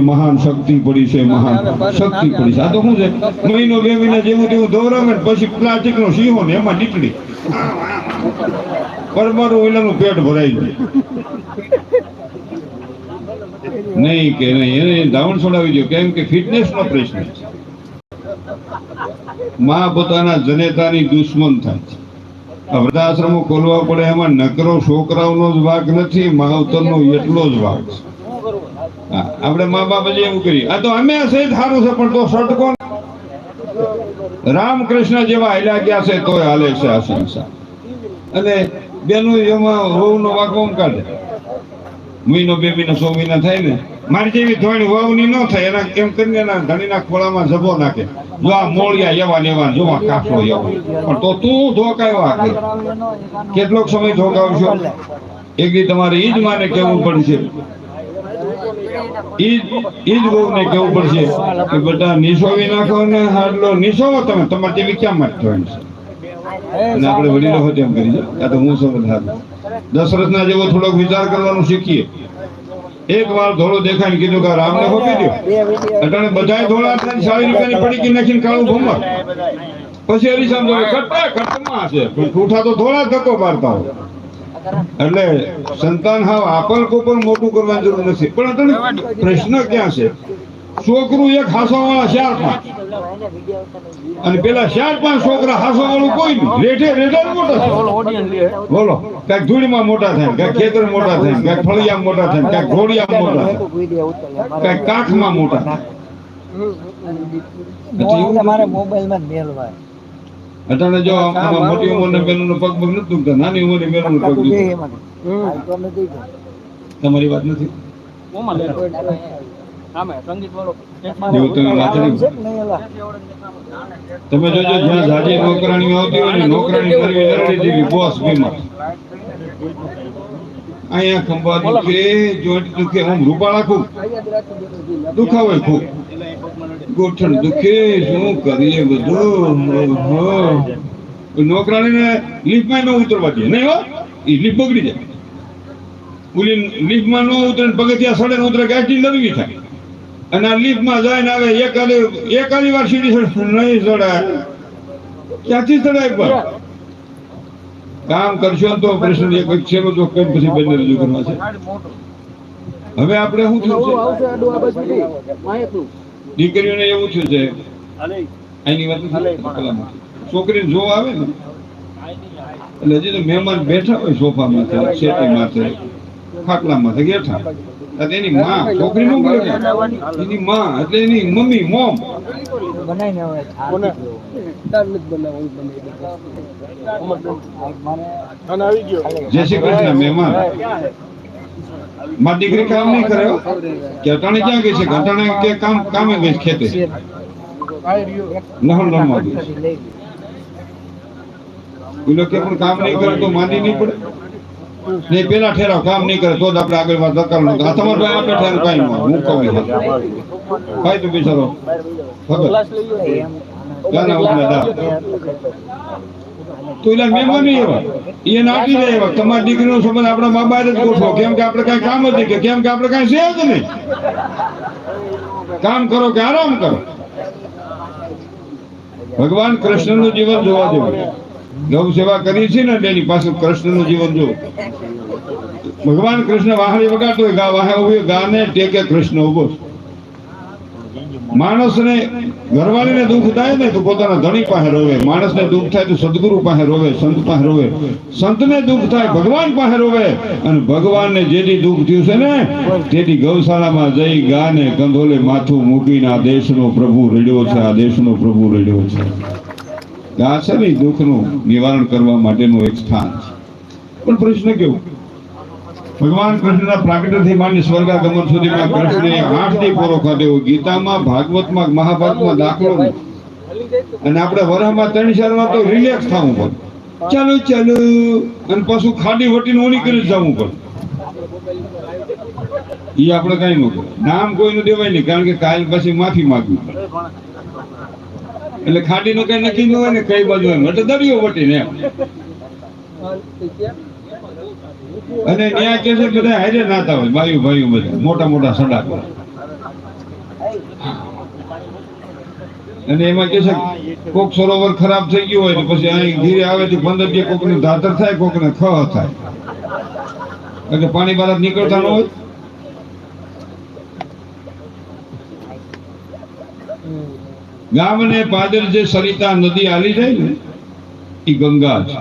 મહાન શક્તિ પડી છે મહાન શક્તિ પડી છે. આ તો શું છે? મહિનો બે મહિના જેવું તેવું દોરાવે ને પછી પ્લાસ્ટિક નો સિંહો ને એમાં નીકળી. પરમારું ઓલાનું પેટ ભરાઈ જાય નહીં કે નહીં એને ધાવણ છોડાવી દો કેમ કે ફિટનેસ નો પ્રશ્ન છે. માં પોતાના જનેતાની દુશ્મન થાય છે. વૃદ્ધાશ્રમો ખોલવા પડે એમાં નકરો છોકરાઓનો જ વાક નથી માવતરનો એટલો જ વાક છે. આપણે મા બાપ હજી એવું કરીએ. આ તો અમે છે સારું છે, પણ તો સટકો રામકૃષ્ણ જેવા હેલા ગયા છે, તોય હાલે છે આ સંસાર. અને બેનું એમાં વહુનો વાંકો કાઢે? મહિનો બે મહિનો, સો મહિના થાય ને. મારી જેવી થોડી વહુની ન થાય, એના એમ કરીને એના ધણીના ખોળામાં જબો નાખે. જો આ મોળિયા એવા એવા જો આ કાફલો એવો પણ તો તું ધોકાયો આખે કેટલોક સમય ધોકાવશો? એક દી તમારે ઈજ જ માને કેવું પડશે. ઈ જ- ઈ વહુને કેવું પડશે? કે બધા નિશોવી નાખો હાડલો નિશોવો તમે. તમારે તેવી ક્યાં માં જોઈન્ટ છે? અને આપણે વડીલો હોય તેમ કરી તો હું સમજ દશરથના જેવો થોડોક વિચાર કરવાનું શીખીએ. એક વાર ધોળો દેખાય કીધું કે રામને ખોપી દો અટાણે બધાય ધોળા થઈને સાડી રૂપિયાની પડીકી નાખીને કાળું ભૂમર પછી હરીશામ જોડે કટ્ટા કટ્ટમાં હશે ઠૂઠા તો ધોળા ધક્કો મારતા હોય. એટલે સંતાન હાવ આપલ પણ મોટું કરવાની જરૂર નથી. પણ અટાણે પ્રશ્ન ક્યાં છે? છોકરું એક હાસવા વાળા ચાર પાંચ અને પેલા ચાર પાંચ છોકરા વાળું કોઈ નહીં. રેઠે રેઠે મોટા બોલો ક્યાંક ધૂળીમાં મોટા થાય ક્યાંક ખેતર મોટા થાય ક્યાંક ફળિયામાં મોટા થાય ક્યાંક ઘોડિયામાં મોટા થાય ક્યાંક કાંખમાં મોટા થાય. તમારે મોબાઈલમાં મેળવાય અટાણે જો આમાં મોટી ઉંમરના પેલું પગ પગ નથી દુખતા નાની ઉંમરની પેલું પગ તમારી વાત નથી? તમે જોજો જ્યાં જાજી નોકરાણીઓ આવતી હોય ને નોકરાણી કરવી નથી જેવી બોસ બીમાર. અહીંયા ખંભા દુખે જોઈન્ટ દુખે હું રૂપાળા ખૂબ દુખાવે ખૂબ. ગોઠણ દુખે શું કરીએ બધું. નોકરાણીને લિફ્ટમાં ન ઉતરવા દે. નહીં હો? એ લિફ્ટ બગડી જાય. ઓલી લિફ્ટમાં ન ઉતરે પગથિયા સડે ને ઉતરે ગાંઠી નરવી થાય. અને આ લિફ્ટમાં જાય ને આવે એકાદી એકાદી વાર સીડી નહીં ચડાય ક્યાંથી ચડાય પર કામ કરશો તો ઓપરેશન એક છેલ્લો જો કઈ પછી બંને રજૂ કરવા છે. હવે આપણે શું થયું છે? દીકરીઓને એવું થયું છે. આની વાત. છોકરીને જોવા આવે ને. એટલે હજી તો મહેમાન બેઠા હોય સોફા માથે શેટી માથે ખાટલા માથે બેઠા. એટલે એની માં છોકરી નું બોલે એની માં એટલે એની મમ્મી મોમ. બનાવીને જય શ્રી કૃષ્ણ મહેમાન મારી દીકરી કામ નહીં કરે હો. કે અટાણે ક્યાં ગઈ છે કે અટાણે કે કામ કામે ગઈ છે ખેતે લહણ લહણમાં ગઈ છે. લઈ એ લોકો પણ કામ નહીં કરે તો માંદી નહીં પડે નહીં પેલા ઠેરાવ કામ નહીં કરે તો જ આપણે આગળ વાત કરવાનું આ તમારો ભાઈ આપણે ઠેરાવ કાંઈ ન હોય. હું કહું એ વાત. ભાઈ તું બિચારો ભગત એમ ગાના ઉગલે દા. તો એલા મહેમાન નહીં એવા એ નાખી દે એવા. તમારી દીકરીનો સંબંધ આપણા મા બાપ જ ગોઠવો. કેમ કે આપણે કાંઈ કામ જ નહીં કે કેમ કે આપણે કાંઈ છે જ નહીં. કામ કરો કે આરામ કરો. ભગવાન કૃષ્ણનું જીવન જોવા જેવું. ગૌ સેવા કરી છે ને તેની પાસે કૃષ્ણનું જીવન જો ભગવાન કૃષ્ણ વાહણી વગાડતો હોય, ગા વાહે ઊભી ગાને ટેકે કૃષ્ણ ઊભો છે. માણસને ઘરવાળીને દુઃખ થાય ને તો પોતાના ધણી પાસે રોવે. માણસને દુઃખ થાય તો સદગુરુ પાસે રોવે, સંત પાસે રોવે. સંતને દુઃખ થાય, ભગવાન પાસે રોવે. અને ભગવાનને જેથી દુઃખ થયું છે ને, તેથી ગૌશાળામાં જઈ ગાને કંધોલે માથું મૂકીને આ દેશનો પ્રભુ રડ્યો છે, આ દેશનો પ્રભુ રડ્યો છે. ગા છે ને દુઃખ દુઃખનું નિવારણ કરવા માટેનું એક સ્થાન છે. પણ પ્રશ્ન કેવું? ભગવાન કૃષ્ણના પ્રાગટ્યથી માંડી સ્વર્ગાગમન સુધીમાં કૃષ્ણએ આઠથી પૂરો કર્યો ગીતામાં, ભાગવતમાં, મહાભારતમાં દાખલો અને આપણે વરહમાં ત્રણ, ચાર તો રિલેક્સ થવું પડે. ચાલો ચાલો. અને પાછું ખાડી વટીને ઓની કરી જવું પડે. એ આપણે કઈ ન નામ કોઈનું દેવાય નહીં, કારણ કે કાલ પછી માફી માંગવી. એટલે ખાડીનું કઈ નક્કી ન હોય ને, કઈ બાજુ એટલે દરિયો વટીને એમ. અને ત્યાં કે છે બધા હારે નાતા હોય ભાઈઓ ભાઈઓ બધા, મોટા મોટા સડા અને એમાં કે છે, કોક સરોવર ખરાબ થઈ ગયું હોય પછી અહીં ધીરે આવે તો પંદર જે કોકનું ધાતર થાય કોક ને ખ થાય. એટલે પાણી બહાર નીકળતા ન હોય? ગામને પાદર જે સરિતા નદી આલી જાય ને એ ગંગા છે.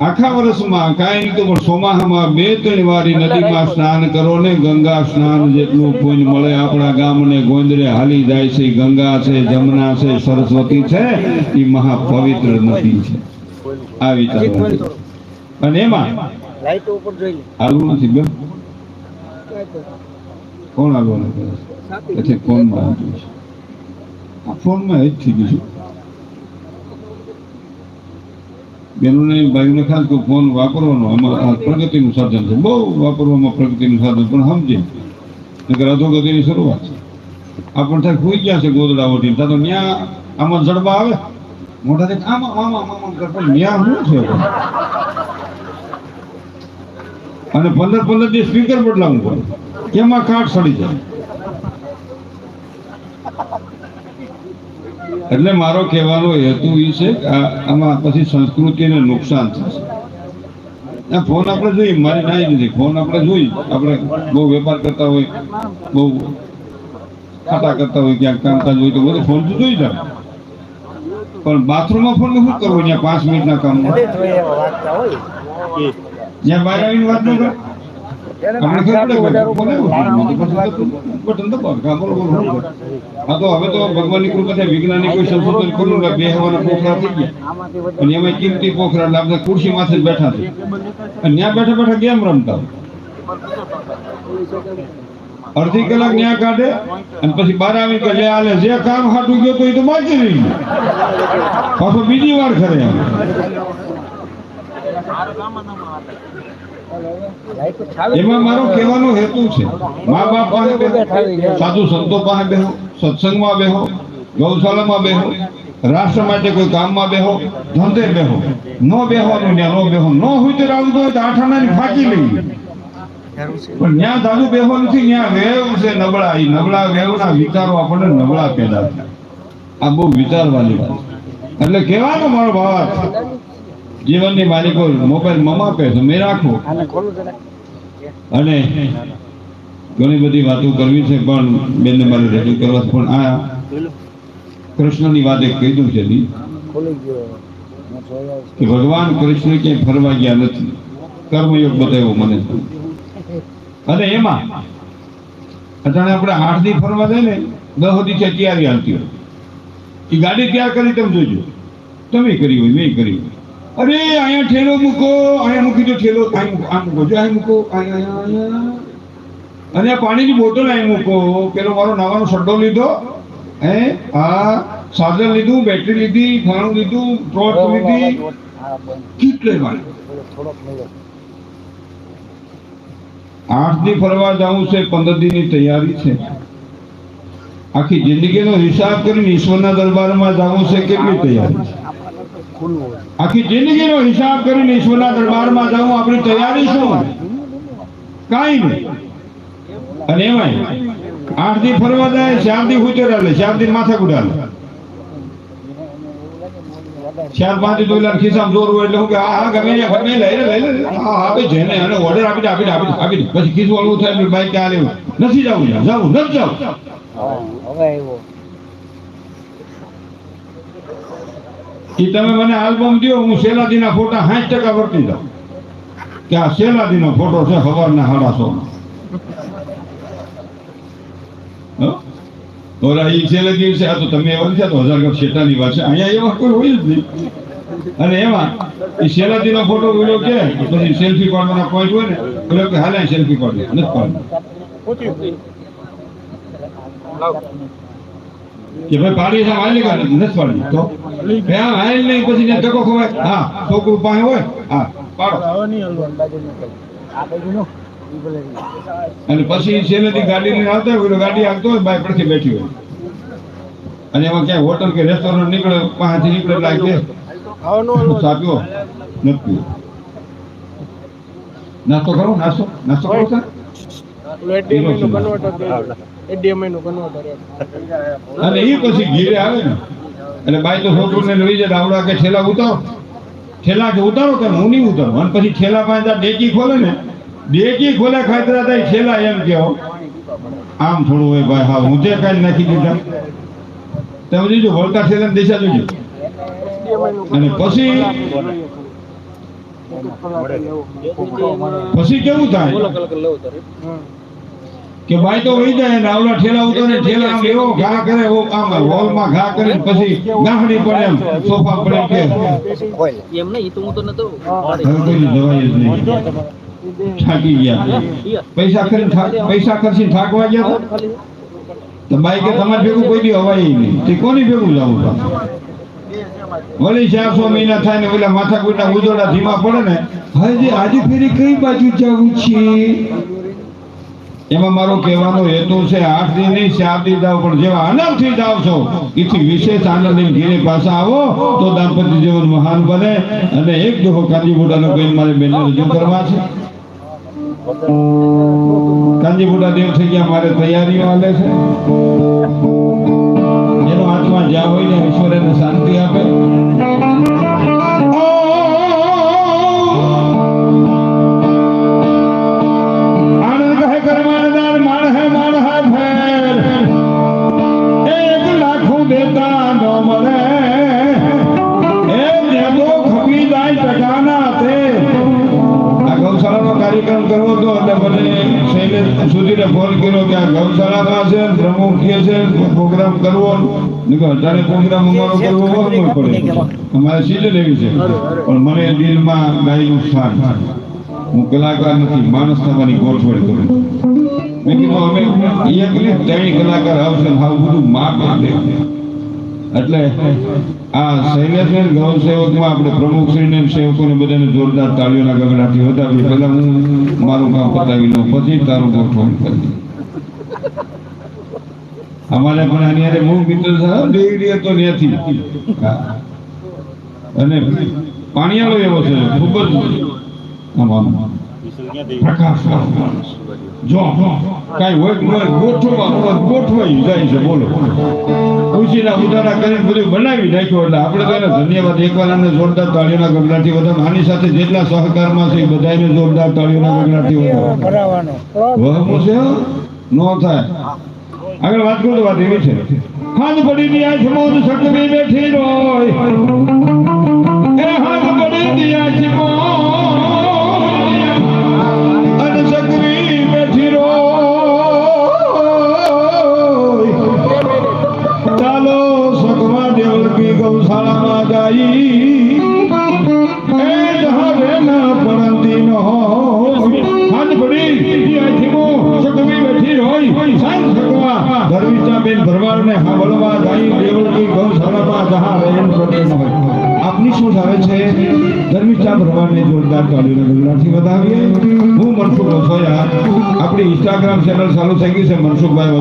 આખા વર્ષમાં કાંઈ નહીં તો પણ ચોમાહામાં બે ત્રણ વારી નદીમાં સ્નાન કરો ને ગંગા સ્નાન જેટલું પુણ્ય મળે આપણા ગામને ગોંદરે હાલી જાય છે ગંગા છે જમના છે સરસ્વતી છે એ મહા પવિત્ર નદી છે. આ વિચાર અને એમાં? લાઈટો નથી જોઈ કોણ હાલવું નથી? કોણ ફોનમાં ફોનમાં જ થઈ ગયું છે બેનોને ભાઈઓને ખાસ કહું ફોન વાપરવાનો. અમારા પ્રગતિનું સાધન છે. બહુ વાપરવામાં પ્રગતિનું સાધન. પણ સમજે. નકર અધોગતિની શરૂઆત છે. આપણ થાય ખુઈ ગયા છે ગોદડા ઓઢીને. ત્યાં તો ન્યા આમાં જડબા આવે. મોઢાથી આમાં આમાં આમાં કરે પણ ન્યા શું છે અને પંદર પંદર દિવસ સ્પીકર બદલાવવું પડે. કેમાં કાટ સડી જાય? એટલે મારો કહેવાનો હેતુ એ છે કે આમાં પછી સંસ્કૃતિને નુકસાન થશે. આ ફોન આપણે જોઈએ મારી નાઈ નથી. ફોન આપણે જોઈએ. આપણે બહુ વેપાર કરતા હોય બહુ ખાતા કરતા હોય ક્યાંક કામકાજ હોય તો બધું ફોન તો જોઈ જાય પણ બાથરૂમમાં ફોન શું કરવો? ત્યાં પાંચ મિનિટના કામમાં. જ્યાં બહાર આવીને વાત ન કરે. ભગવાનની કૃપાથી વિજ્ઞાનિક કોઈ સંશોધન કર્યું બે હવાના પોખરા થઈ ગયા. અને એમાં કિંમતી પોખરા એટલે આપણે ખુરશી માથે બેઠા છે? અને ત્યાં બેઠા બેઠા ગેમ રમતા અડધી કલાક ત્યાં કાઢે અને પછી બાર આવી કે લે આલે જે કામ હાટું ગયો તો એ તો બાકી રહી પાછો બીજી વાર ખરે એમ. મારો કહેવાનો હેતુ છે. મા બાપ પાસે બેહો સાધુ સંતો પાસે બેહો સત્સંગમાં બેહો, ગૌશાળામાં બેહો, રાષ્ટ્ર માટે કોઈ કામમાં બેહો, ધંધે બેહો, ન બેહવાનું ત્યાં ન બેહો ન હોય તો રાવતો હોય તો આઠ આનાની ફાંકી લઈએ. પણ ત્યાં દાદુ બેહો નથી, ન્યા વેવ છે નબળા. એ નબળા વેવના વિચારો આપણને નબળા પેદા થાય. આ બહુ વિચારવાની વાત. એટલે કહેવાનો મારો ભાવ જીવનની માલિકો મોબાઈલ મમા કહે તો મેં રાખો. અને ઘણી બધી વાતો કરવી છે પણ બેનને મારે રજૂ કરવા પણ આ કૃષ્ણની વાત એક કીધું છે કે ભગવાન કૃષ્ણ ક્યાંય ફરવા ગયા નથી. કર્મયોગ બતાવ્યો મને. અને એમાં અટાણે આપણે આઠ દી ફરવા જાય ને દસ દી છે તૈયારી હાલતી હોય એ ગાડી તૈયાર કરી તમે જોજો. તમે કરી હોય મેં કરી હોય. અરે અહીંયા ઠેલો મૂકો અહીંયા મૂકી દો ઠેલો આ મૂકો જો અહીં મૂકો અહીંયા અહીંયા અને પાણીની બોટલ અહીં મૂકો. પેલો મારો નવાનો સડ્ડો લીધો. હે? હા ચાર્જર લીધું બેટરી લીધી ફાણું લીધું ટોર્ચ લીધી. વાળી થોડોક મળ્યો આઠ દી ફરવા જવું છે પંદર દીની તૈયારી છે. આખી જિંદગીનો હિસાબ કરીને ઈશ્વરના દરબારમાં જવું છે કેટલી તૈયારી છે? ખુલ્લું હોય. આખી જિંદગીનો હિસાબ કરીને ઈશ્વરના દરબારમાં જવું આપણી તૈયારી શું? કાંઈ નહીં. અને એમાંય આઠ દી ફરવા જાય ચાર દી હુતે લે ચાર દી માથા ગુડાલે ચાર પાંચ દી ખિસ્સામાં જોર હોય એટલે હું કે આ હા ગમે ત્યાં ગમે લઈ લે લઈ લે હા હા ભાઈ જેને અને ઓર્ડર આપી દે આપી દે આપી દે આપી દે. પછી ખિસ્સું વાળું થાય બાઈક ક્યાં લેવું નથી જવું જવું નથી જવું. હવે આવ્યો. એ તમે મને આલ્બમ દો હું શેલાદીના ફોટા સાઠ ટકા વર્તી દઉં કે આ શેલાદીનો ફોટો છે સવારના સાડા સો ઓલા ઈ છેલ્લે દિવસે, આ તો તમે એવા નથી, આ તો હજાર કપ શેટાની વાત છે. અહીંયા એવા કોઈ હોય જ નહીં. અને એમાં એ શેલાદીનો ફોટો ઓલો કે, પછી સેલ્ફી પાડવાના પોઈન્ટ હોય ને, ઓલો કે હાલે, સેલ્ફી પાડવી નથી પાડવી કે ભાઈ પાડી સાહેબ હાલી કાઢે નથી પાડી તો બે આવેલ નહીં, પછી ને ધક્કો ખવાય. હા, છોકરું પાસે હોય, હા, પાડો. અને પછી છેલ્લેથી ગાડી ને આવતા હોય ગાડી આવતો હોય, બાય પરથી બેઠી હોય. અને એમાં ક્યાંય હોટલ કે રેસ્ટોરન્ટ નીકળે, પાસેથી નીકળે લાગે સાપ્યો નથી નાસ્તો કરો, નાસ્તો નાસ્તો કરો, સર. એડીએમઆઈ નું કન્વર્ટર અને એ પછી ઘીરે આવે ને. એટલે બાઈ તો છોકરુને લઈ જાય આવડા કે ઠેલા ઉતારો. કે ઉતારો કે હું નહીં ઉતારું? અને પછી ઠેલા પાસે ડેકી ખોલે ને. ડેકી ખોલે ખાતરા થાય ઠેલા એમ કહો આમ થોડું હોય ભાઈ હા હું જે કાંઈ નાખી દીધા. તમે જોજો વળતા છેલ્લા દિશા જોજો. અને પછી પછી કેવું થાય? કે ભાઈ તો વહી જાય ને આવડા ઠેલા ઉતારે ઠેલા આમ એવો ઘા કરે એવો આમ હોલમાં ઘા કરે પછી ગાંહડી પડે એમ સોફા પડે એમ કે. એમ નહીં ઈ તો હું તો નતો હવે જ નહીં. થાકી ગયા. પૈસા ખર્ચી પૈસા ખર્ચીને થાકવા ગયા? તો ભાઈ કે તમારે ભેગું કોઈ બી હવાય નહીં. તે કોની ભેગું જવું પાછું? વળી ચારસો મહિના થાય ને ઓલા માથાકૂટના ઉજોડા ધીમા પડે ને હજી આજે ફેરી કઈ બાજુ જવું છે? એમાં મારો કહેવાનો હેતુ છે, આઠ દિન નહીં ચાર જાવ પણ જેવા આનંદથી જાવ છો, એથી વિશેષ આનંદ ઘેરે પાછા આવો, તો દાંપત્ય જીવન મહાન બને અને એક દોહો કાંજીબુડાનો કહીને મારે બેનને રજૂ કરવા છે. કાંજીબુડા દેવ થઈ ગયા, મારે તૈયારીઓ હાલે છે. એનો આત્મા જ્યાં હોય ને ઈશ્વર એને શાંતિ આપે. પ્રોગ્રામ કરવો અત્યારે પ્રોગ્રામ અમારો કરવો વર્ગો પડે. અમારે સીટ લેવી છે. પણ મને દિલમાં ગાયનું સ્થાન. હું કલાકાર નથી માણસ થવાની ગોઠવણ કરું મેં કીધું અમે એકલી ત્રણ કલાકાર આવશે હાવ બધું માપ આપે. એટલે આ શૈલેષ ગૌ સેવકમાં આપણે પ્રમુખશ્રીને ને સેવકોને બધાને જોરદાર તાળીઓના ગગડાથી વધાવી પહેલાં હું મારું કામ પતાવી લઉં પછી તારું ગોઠવણ કરી અમારે પણ આની મૂળ મિત્ર ડેરી હતો ત્યાંથી હા. અને પાણીયાળો એવો છે ખૂબ જ પ્રકાશ જો કાંઈ હોય હોય, ગોઠવાઈ જાય છે બોલો. ખુશીના ઉદારા કરીને બધું બનાવી નાખ્યું એટલે આપણે તો એને ધન્યવાદ એકવાર અને જોરદાર તાળીઓના ગગડાથી વધારે. આની સાથે જેટલા સહકારમાં છે એ બધાને જોરદાર તાળીઓના ગગડાથી વધારે. વહમો છે હો? નો થાય. આગળ વાત કરું તો વાત એવી છે. હાથ પડી આંખ મોદ સકવી બેઠી રોય એ હાથ પડી આંખ મોદ અને સકવી બેઠી રોય ચાલો સકવા દેવલકી ગૌશાળામાં જાઈ એ જહાવે ના પરંતી નો સકવા ધર્મિષ્ઠા બેન ભરવાડને હાંભળવા જાઈ દેવલકી ગૌશાળામાં જહાવે એમ પડે ન હોય. આપની શું આવે છે? ધર્મિષ્ઠા ભરવાડને જોરદાર તાળીઓના ગગડાથી વધાવીએ. હું મનસુખ રસોયા આપણી ઇન્સ્ટાગ્રામ ચેનલ ચાલુ થઈ ગઈ છે. મનસુખભાઈ વસોયા.